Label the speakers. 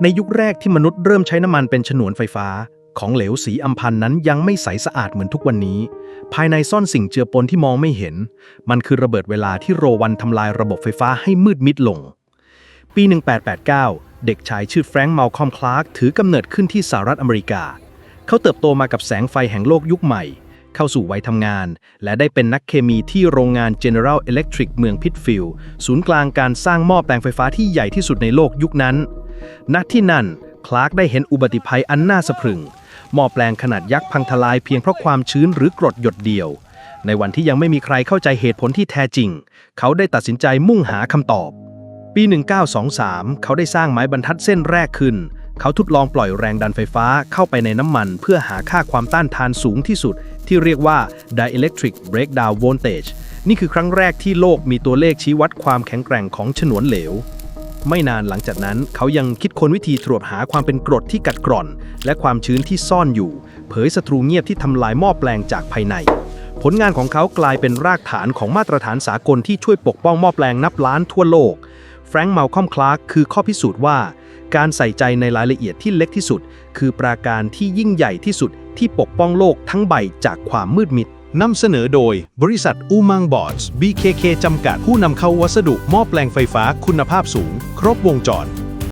Speaker 1: ในยุคแรกที่มนุษย์เริ่มใช้น้ำมันเป็นฉนวนไฟฟ้า ของเหลวสีอัมพันธ์นั้นยังไม่ใสสะอาดเหมือนทุกวันนี้ ภายในซ่อนสิ่งเจือปนที่มองไม่เห็น มันคือระเบิดเวลาที่โรวันทำลายระบบไฟฟ้าให้มืดมิดลง ปี 1889 เด็กชายชื่อแฟรงค์มัลคอมคลาร์กถือกำเนิดขึ้นที่สหรัฐอเมริกา เขาเติบโตมากับแสงไฟแห่งโลกยุคใหม่ เข้าสู่วัยทำงาน และได้เป็นนักเคมีที่โรงงาน General Electric เมืองพิตฟิลด์ศูนย์กลางการสร้างหม้อแปลงไฟฟ้าที่ใหญ่ที่สุดในโลกยุคนั้น ณที่นั่น คลาร์กได้เห็นอุบัติภัยอันน่าสะพรึง หม้อแปลงขนาดยักษ์พังทลายเพียงเพราะความชื้นหรือกรดหยดเดียว ในวันที่ยังไม่มีใครเข้าใจเหตุผลที่แท้จริง เขาได้ตัดสินใจมุ่งหาคำตอบ ปี 1923 เขาได้สร้างไม้บรรทัดเส้นแรกขึ้น เขาทดลองปล่อยแรงดันไฟฟ้าเข้าไปในน้ำมัน เพื่อหาค่าความต้านทานสูงที่สุด ที่เรียกว่า dielectric breakdown voltage นี่คือครั้งแรกที่โลกมีตัวเลขชี้วัดความแข็งแกร่งของฉนวนเหลว ไม่นานหลังจากนั้นเขายังคิดค้นวิธีตรวจหาความเป็นกรดที่กัดกร่อน และความชื้นที่ซ่อนอยู่ เผยศัตรูเงียบที่ทำลายหม้อแปลงจากภายใน ผลงานของเขากลายเป็นรากฐานของมาตรฐานสากลที่ช่วยปกป้องหม้อแปลงนับล้านทั่วโลกแฟรงค์มัลคอมคลาร์กคือข้อพิสูจน์ว่า การใส่ใจในรายละเอียดที่เล็กที่สุด คือปราการที่ยิ่งใหญ่ที่สุดที่ปกป้องโลกทั้งใบจากความมืดมิด
Speaker 2: นำเสนอโดย บริษัทอูมังบอร์ด BKK จำกัดผู้นำเข้าวัสดุหม้อแปลงไฟฟ้าคุณภาพสูง ครบวงจร